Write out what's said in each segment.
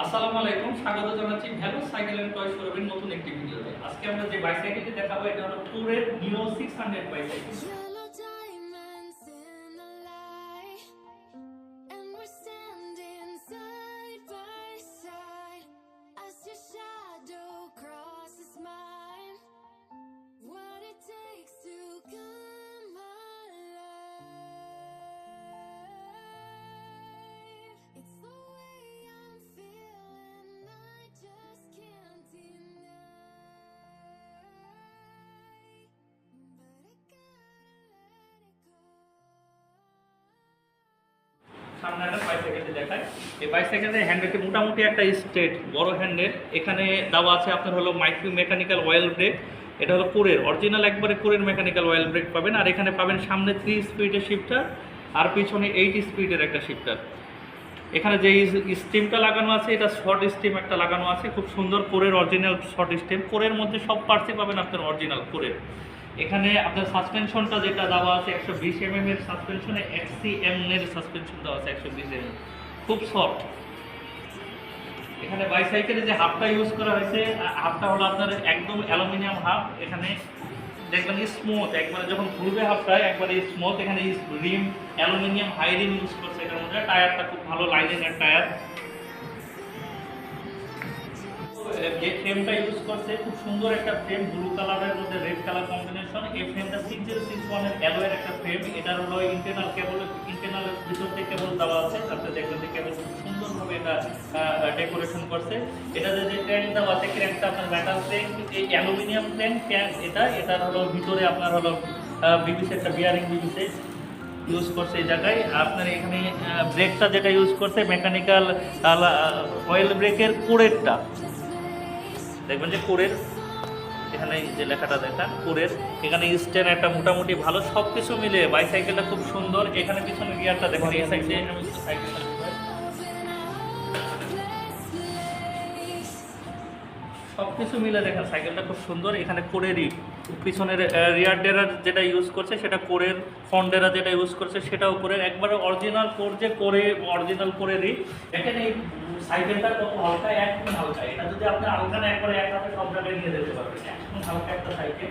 আসসালামু আলাইকুম, স্বাগত জানাচ্ছি ভ্যালু সাইকেল এন্ড টয় শোরুমের নতুন একটি ভিডিওতে। আজকে আমরা যে বাইসাইকেলটি দেখাবো, এটা হলো টুরের নিও সিক্স হান্ড্রেড বাইসাইকেল সামনে একটা বাইসাইকেলটি দেখায়। এই বাইসাইকেলের হ্যান্ডেলটি মোটামুটি একটা স্ট্রেট বড় হ্যান্ডেল এখানে দেওয়া আছে আপনার হলো মাইক্রো মেকানিক্যাল অয়েল ব্রেক এটা হলো কোরের অরিজিনাল একবারে কোরের মেকানিক্যাল অয়েল ব্রেক পাবেন। আর এখানে পাবেন সামনে থ্রি স্পিডের শিফটার আর পিছনে এইট স্পিডের একটা শিফটার এখানে যে স্টিমটা লাগানো আছে, এটা শর্ট স্টিম একটা লাগানো আছে। খুব সুন্দর কোরের অরিজিনাল শর্ট স্টিম কোরের মধ্যে সব পার্টসই পাবেন আপনার অরিজিনাল কোরের। এখানে আপনার সাসপেনশনটা যেটা দেওয়া আছে, একশো বিশ এম এর সাসপেনশনে এক্সি এম এর সাসপেনশন দেওয়া আছে, একশো বিশ এম খুব সফট এখানে বাইসাইকেলে যে হাফটা ইউজ করা হয়েছে হাফটা হলো আপনার একদম অ্যালুমিনিয়াম হাফ এখানে দেখবেন স্মুথ একবারে যখন ঘুরবে হাফটা একবারে স্মুথ এখানে rim aluminium high rim use করছে, এটার মধ্যে টায়ারটা খুব ভালো লাইনের টায়ার। যে ফ্রেমটা ইউজ করছে, খুব সুন্দর একটা ফ্রেম ব্লু কালারের মধ্যে রেড কালার কম্বিনেশন এই ফ্রেমটা সিক্স জিরো সিক্স ওয়ানের অ্যালোয়ের একটা ফ্রেম এটার হলো ইন্টারনাল কেবল ইন্টারনাল ভিতর থেকে কেবল দেওয়া আছে। আপনি দেখবেন যে কেবল খুব সুন্দরভাবে এটা ডেকোরেশন করছে। এটাতে যে ক্র্যাঙ্ক দেওয়া আছে ক্র্যাঙ্কটা আপনার মেটাল ক্র্যাঙ্ক এই অ্যালুমিনিয়াম ক্র্যাঙ্ক ক্র্যাঙ্ক এটা, এটার হলো ভিতরে আপনার হলো বিবিসি একটা বিয়ারিং বিবিসি ইউজ করছে এই জায়গায়। আপনার এখানে ব্রেকটা যেটা ইউজ করছে মেকানিক্যাল অয়েল ব্রেকের কোরেরটা। দেখবেন যে কোরের এখানে যে লেখাটা দেখা, কোরের এখানে স্ট্যান্ড একটা মোটামুটি ভালো সব কিছু মিলে বাইসাইকেলটা খুব সুন্দর। এখানে পিছনে গিয়ারটা দেখেন, এই সাইডে সব কিছু মিলে দেখেন সাইকেলটা খুব সুন্দর। এখানে কোরেরই পিছনের রিয়ার ডেরার যেটা ইউজ করছে, সেটা কোরের ফ্রন্ট ডেরা যেটা ইউজ করছে, সেটাও কোরের। একবারে অরিজিনাল কোর যে কোরে অরিজিনাল কোরেরই। দেখেন এই সাইকেলটা কত হালকা একদম হালকা, এটা যদি আপনি হালকা না একবারে এক হাতে সব জায়গায় নিয়ে যেতে পারবেন একদম হালকা একটা সাইকেল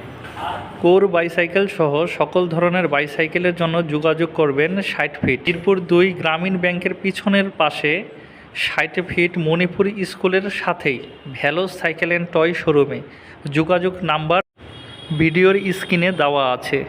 কোর বাইসাইকেল সহ সকল ধরনের বাইসাইকেলের জন্য যোগাযোগ করবেন ষাট ফিট তিরপুর দুই গ্রামীণ ব্যাংকের পিছনের পাশে ষাট ফিট মণিপুর স্কুলের সাথেই ভ্যালো সাইকেল অ্যান্ড টয় শোরুমে। যোগাযোগ নাম্বার ভিডিওর স্ক্রিনে দেওয়া আছে।